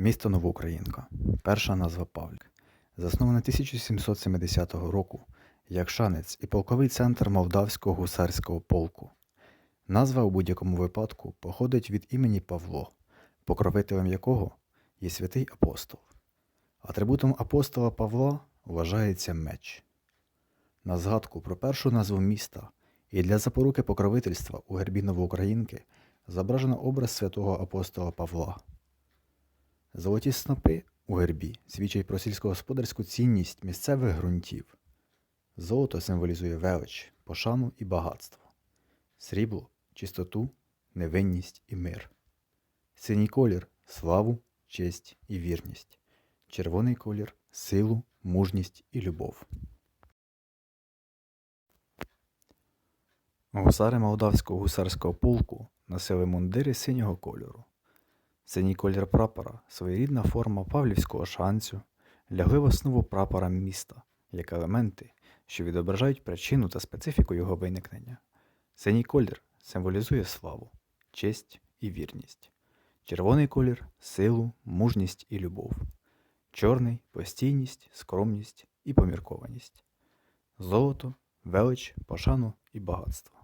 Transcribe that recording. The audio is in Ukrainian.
Місто Новоукраїнка. Перша назва Павлік. Засноване 1770 року як шанець і полковий центр Молдавського гусарського полку. Назва у будь-якому випадку походить від імені Павло, покровителем якого є святий апостол. Атрибутом апостола Павла вважається меч. На згадку про першу назву міста і для запоруки покровительства у гербі Новоукраїнки зображено образ святого апостола Павла. Золоті снопи у гербі свідчать про сільськогосподарську цінність місцевих ґрунтів. Золото символізує велич, пошану і багатство. Срібло чистоту, невинність і мир. Синій колір славу, честь і вірність. Червоний колір силу, мужність і любов. Гусари Молдавського гусарського полку носили мундири синього кольору. Синій колір прапора, своєрідна форма павлівського шанцю, лягли в основу прапора міста як елементи, що відображають причину та специфіку його виникнення. Синій колір символізує славу, честь і вірність. Червоний колір силу, мужність і любов. Чорний постійність, скромність і поміркованість. Золото, велич, пошану і багатство.